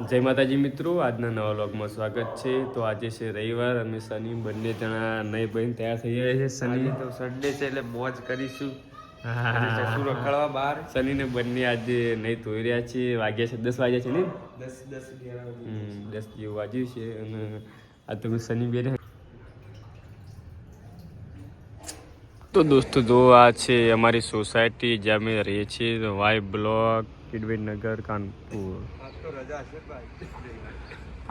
જય માતાજી મિત્રો આજના નવા વ્લોગમાં સ્વાગત છે. તો આજે છે રવિવાર અમે શનિ બંને જણા નહીં બહેન તૈયાર થઈ ગયા છે શનિ. તો સન્ડે છે એટલે મોજ કરીશું. રખડવા બહાર. શનિ ને બંને આજે નહીં ધોઈ રહ્યા છે વાગ્યા છે દસ વાગ્યા છે ને? દસ દસ જેવું વાગ્યું છે અને આ તમે શનિ બે તો દોસ્તો જો આ છે અમારી સોસાયટી જ્યાં અમે રહીએ છીએ વાય બ્લોક કિડવેનગર કાનપુર.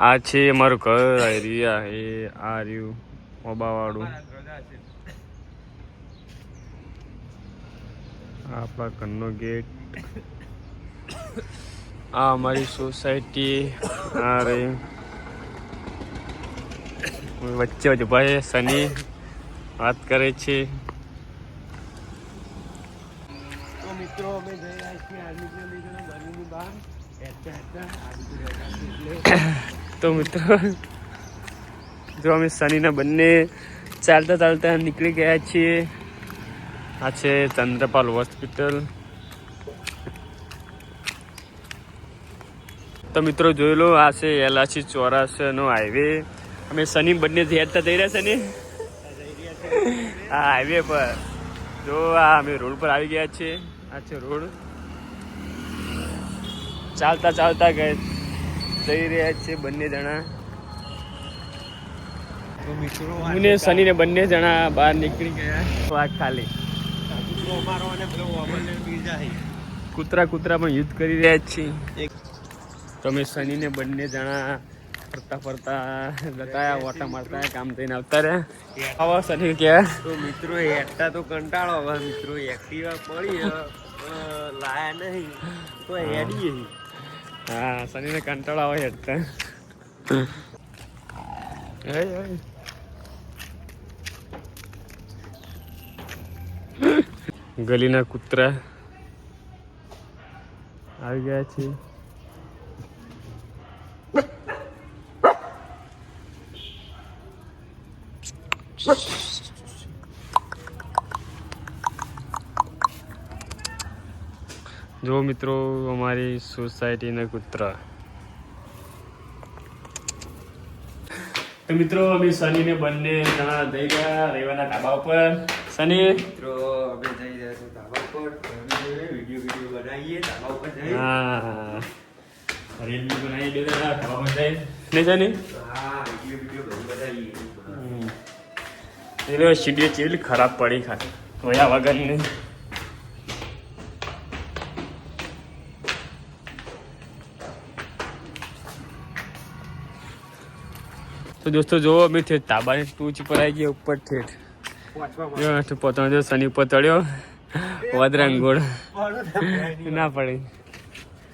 આ છે અમારું ઘર એરિયા એ આ રહ્યું ઓબાવાળું આપણા ઘરનો ગેટ. આ અમારી સોસાયટી, આ રહી. વચ્ચે વચ્ચે ભાઈ સની વાત કરે છે. તો મિત્રો, અમે જઈ રહ્યા છીએ ગલીની બહાર. તો મિત્રો, જો અમે શનિના બંને ચાલતા ચાલતા નીકળી ગયા છીએ. આ છે ચંદ્રપાલ હોસ્પિટલ. તો મિત્રો, જોઈ લો, આ છે એલાસી ચોરાસીનો હાઈવે. અમે શનિ બંને ઝેરતા જઈ રહ્યા છે ને? આ હાઈવે પર. જો આ અમે રોડ પર આવી ગયા છીએ. આ છે રોડ. ચાલતા ચાલતા ગયા જઈ રહ્યા છે બંને જણા. હું ને શનિ ને બંને જણા બહાર નીકળી ગયા. વાત ખાલી. કૂતરા કૂતરા પણ યુદ્ધ કરી રહ્યા છીએ તમે શનિ ને બંને જણા ફરતા ફરતા જતા ઓટા મારતા કામ થઈને આવતા રહ્યા. આવો શનિ કે. તો મિત્રો હેઠતા તો કંટાળો હવે મિત્રો એક્ટિવા પડી લાયા નહીં. તો હેડીએ હા શનિને કંટાળો આવે હે. ગલીના કૂતરા આવી ગયા છે જો મિત્રો અમારી સોસાયટીના કૂતરા. તો મિત્રો અમે શનિને બંને જણા જઈ ગયા રવિવારના ધાબા ઉપર. શનિ? મિત્રો અમે જઈ રહ્યા છીએ ધાબા ઉપર. વીડિયો વીડિયો બનાવીએ ધાબા ઉપર જઈ હા. રીલ બનાવી દે ધાબા પર જઈ. ને શનિ? હા વીડિયો વીડિયો બધું બનાવીએ. એટલે સીડી ચેલી ખરાબ પડી ખાલી. ધોયા વગરની તો દોસ્તો જોવો અમે ઠેઠ તાબાની ટૂચ પર આવી ગયા ઉપર ઠેઠ. પોતાનો જો શનિ ઉપર ચડ્યો. વદરાંગ ગોળ. ના પડે.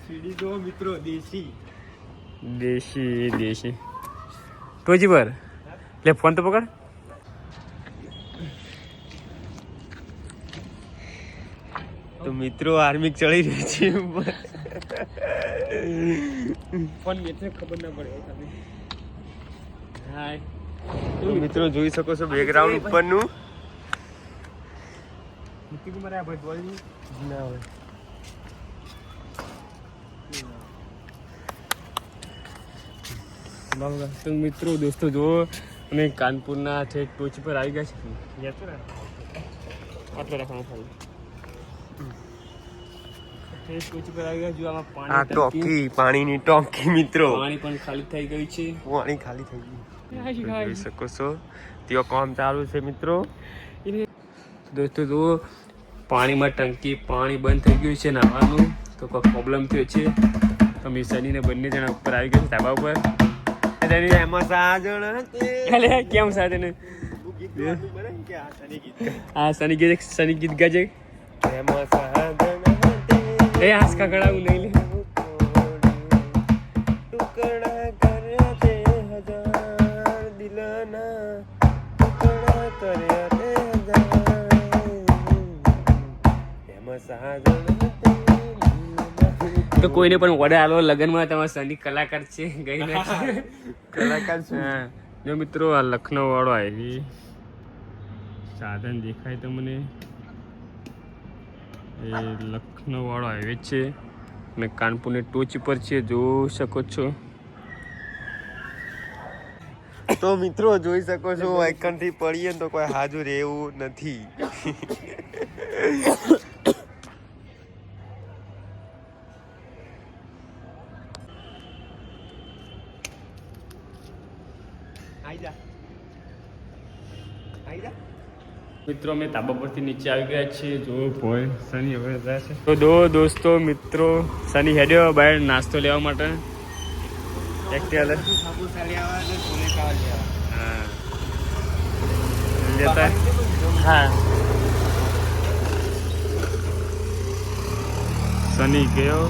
સીડી તો મિત્રો દેશી. દેશી દેશી. ટોચી પર. લે ફોન તો પકડ. તો મિત્રો આર્મી ચડી રહી છે ફોન મેચને ખબર ના પડે હાય મિત્રો જોઈ શકો છો બેકગ્રાઉન્ડ ઉપરનું. મૂકી આ ભાઈ બોલની ના હોય. બરાબર તો મિત્રો દોસ્તો જુઓ અમે કાનપુરના છે ટોચ પર આવી ગયા છે આટલો રાખવાનું ખાલી. પાણીની ટોકી મિત્રો. પાણી પણ ખાલી થઈ ગયું છે. પાણી ખાલી થઈ ગયું. જોઈ શકો છો ત્યાં કામ ચાલુ છે મિત્રો દોસ્તો જુઓ પાણીમાં ટંકી પાણી બંધ થઈ ગયું છે નાહવાનું તો કોઈ પ્રોબ્લેમ થયો છે? તો અમે શનિને બંને જણા ઉપર આવી ગયા છે ધાબા ઉપર. એમાં સાજણ કેમ સાથે ને તું ગીત ગાતું બને ને કે આ તને ગીત આ શનિ ગીત શનિ ગીત ગાજે. એમાં સાજણ એ આંસકા કડાવું નહીં લે. તો કોઈને પણ ઓર્ડર આલો. લગનમાં તમારા શનિ કલાકાર છે ગઈ કલાકાર છે. જો મિત્રો આ લખનઉ વાળો આવી. સાધન દેખાય તો મને એ લખનઉ વાળો હાઈવે છે. મેં કાનપુરની ટોચ પર છે જોઈ શકો છો. તો મિત્રો જોઈ શકો છો આઈકનથી પડીએ ને તો કોઈ હાજર એવું નથી આઈ જા આઈ જા મિત્રો અમે તાબા પરથી નીચે આવી ગયા છીએ. જો ભોય સની હવે રહ્યા છે. તો દો દોસ્તો મિત્રો સની હેડ્યો બહાર નાસ્તો લેવા માટે. એક્ટિવા લે સમોસા લેવા અને છોલે ચાવલ લેવા હા. લેતા. હા. સની ગયો.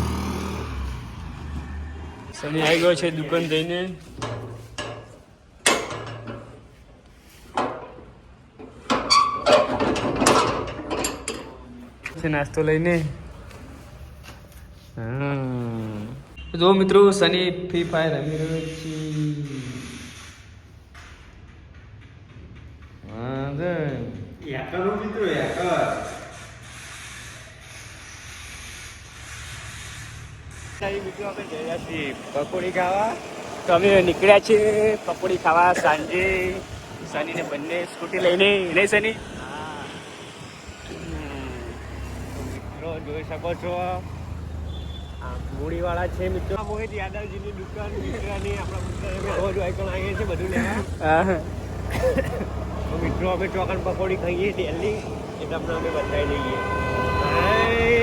સની આવી ગયો છે દુકાન જઈને. નાસ્તો લઈને. જો મિત્રો સની ફ્રી ફાયર રમી રહ્યો છે. વાંધો નહીં. યાકરો મિત્રો યાકર. મિત્રો આપણે જઈ છીએ પકોડી ખાવા. તો અમે નીકળ્યા છીએ પકોડી ખાવા સાંજે. સનીને બંને સ્કૂટી લઈને. નહીં સની મિત્રો જોઈ શકો છો. આ મૂડીવાળા છે મિત્રો. આ મોહિત યાદવજીની દુકાન મિત્રની આપણા મિત્ર રોજ આઈકણ આવીએ છીએ બધું લેવા. તો મિત્રો અમે ચોકન પકોડી ખાઈએ ડેલી એ તમને અમે બતાવી દઈએ હાય.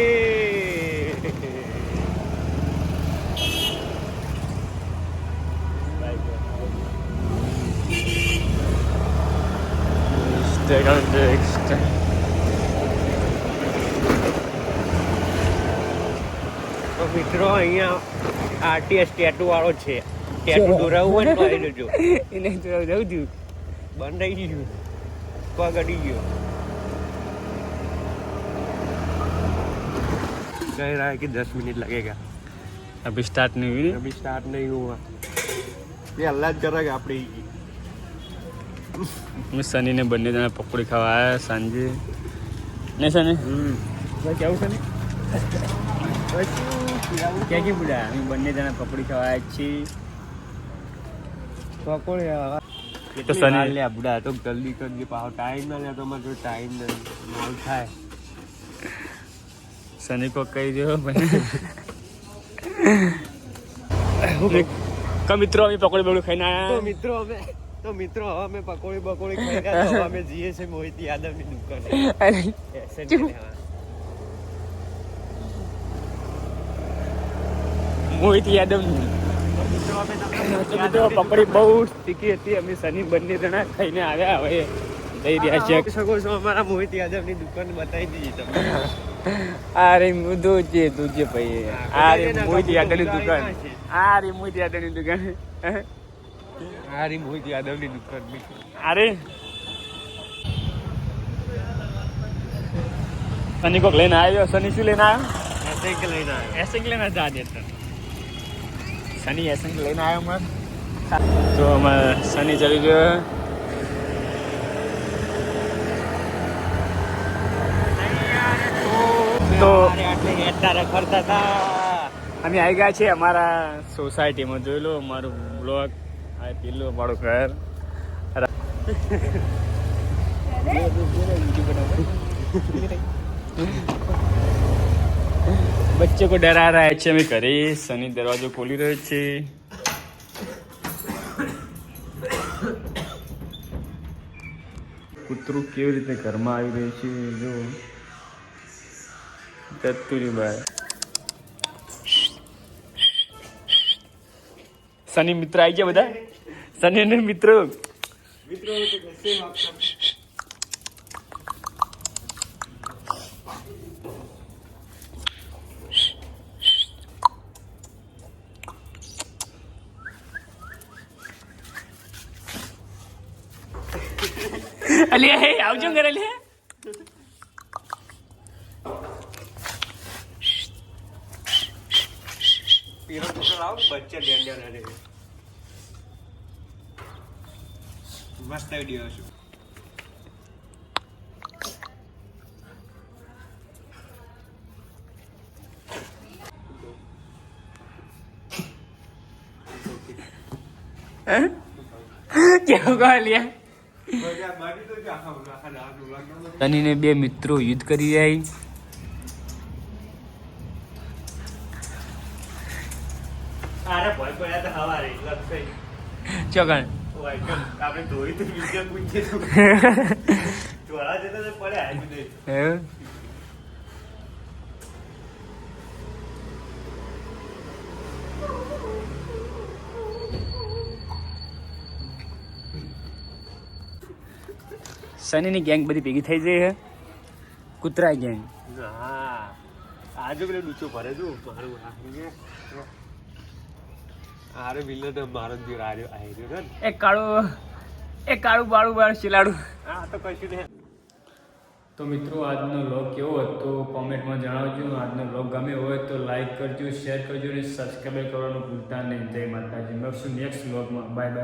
તો મિત્રો અહીંયા આરટીએસ ટેટુ વાળો છે. ટેટુ દોરાવું હોય તો આવી જજો એને દોરાવું જવું છું બંધ રહી ગયું. પગ અડી ગયો. कह રહ્યા કે દસ મિનિટ લાગેગા અભી સ્ટાર્ટ નહીં नहीं हुई अभी स्टार्ट नहीं हुआ ये अल्लाह करेगा આપણે મેં સનીને બંને જણા પકોડી ખાવા આવ્યા સાંજે. ને સને કેવું સની ક્યાં ક્યાં બુડા અમે બંને જણા પકોડી ખાવા છીએ. પકોડી પકોડે તો સની લે બુડા તો જલ્દી કરજે પાહો ટાઈમ ના લે તો મારે ટાઈમ નહીં મોલ થાય. સની કો કહી દો કા મિત્રો અમે પકોડી બકોડી ખાઈને તો મિત્રો અમે તો મિત્રો હવે અમે પકોડી બકોડી ખાઈ રહ્યા તો અમે જઈએ છીએ મોહિત યાદવની દુકાને. એસેન્ટ લેવા. મોહિત યાદવ તો પપડી બહુ તીખી હતી. અમે શનિ બંને જણા ખાઈને આવ્યા. હવે જઈ રહ્યા છે શકો છો મોહિત યાદવની દુકાન બતાવી દીધી તમને. આ રે દોજે ભાઈ. મોહિત યાદવની દુકાન. આ રે મોહિત યાદવની દુકાન. આ રે મોહિત યાદવની દુકાન અરે શનિ કોક લઈને આવ્યો? શનિ શું લઈને આવ્યો? એસેક લઈને આવ્યો. એસેક લઈને જા દેતા સની એસન લઈને આવ્યો મત તો અમે સની ચડી ગયો તો હેઠા હતા અમે આવી ગયા છીએ અમારા સોસાયટીમાં. જોઈ લો અમારું બ્લોક. આ પેલું મારું ઘર. બચ્ચો કો ડરા રહ્યા છે અમે ઘરે સની દરવાજો ખોલી રહ્યો છે. કૂતરું કેવી રીતે ઘરમાં આવી રહ્યું છે જો. રહ્યું બહાર સની મિત્ર આવી ગયા બધા? સની અને મિત્રો મિત્રો અલે હે આવજો ઘરે લે પીરો છોકરો આવ બચ્ચે ડેન્ડર રે મસ્ત વિડિયો છે chịu coi liền તનીને બે મિત્રો યુદ્ધ કરી જાય ચોકણ આપણે ધોઈ તો પૂછીએ તો. પડ્યા સનીની ગેંગ બધી ભેગી થઈ જઈ છે. કૂતરા ગેંગ. હા. આજે પેલો ડૂચો ભરે છું મારું આરે વિલન મારો જ આર્યો આર્યો ને. એ કાળું એ કાળું બાળું બાળ શિલાડું. હા તો કશું નહીં. તો મિત્રો આજનો વ્લોગ કેવો હતો? કોમેન્ટમાં જણાવજો. આજનો વ્લોગ ગમે હોય તો લાઈક કરજો શેર કરજો અને સબસ્ક્રાઈબ કરવાનું ભૂલતા નહીં. જય માતાજી. મળશું નેક્સ્ટ વ્લોગમાં બાય બાય